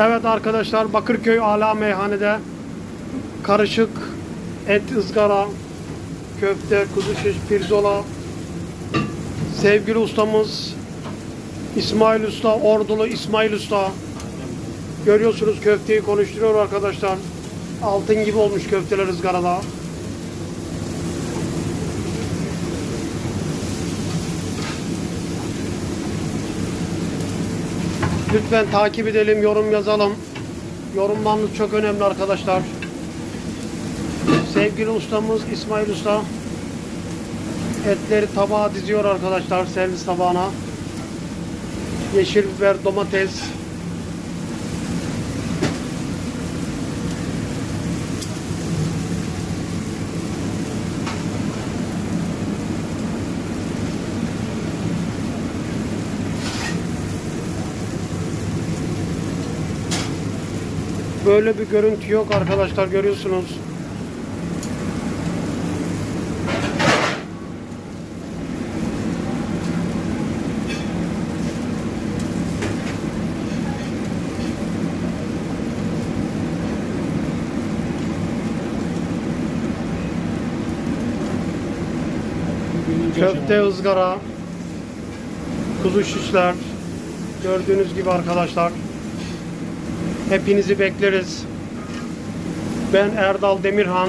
Evet arkadaşlar Bakırköy Ala Meyhane'de karışık et ızgara, köfte, kuzu şiş, pirzola. Sevgili ustamız İsmail Usta, Ordulu İsmail Usta. Görüyorsunuz köfteyi konuşturuyor arkadaşlar. Altın gibi olmuş köfteler ızgarada. Lütfen takip edelim, yorum yazalım. Yorumlarınız çok önemli arkadaşlar. Sevgili ustamız İsmail Usta etleri tabağa diziyor arkadaşlar servis tabağına. Yeşil biber, domates. Böyle bir görüntü yok arkadaşlar görüyorsunuz. Köfte ızgara, kuzu şişler. Gördüğünüz gibi arkadaşlar. Hepinizi bekleriz. Ben Erdal Demirhan.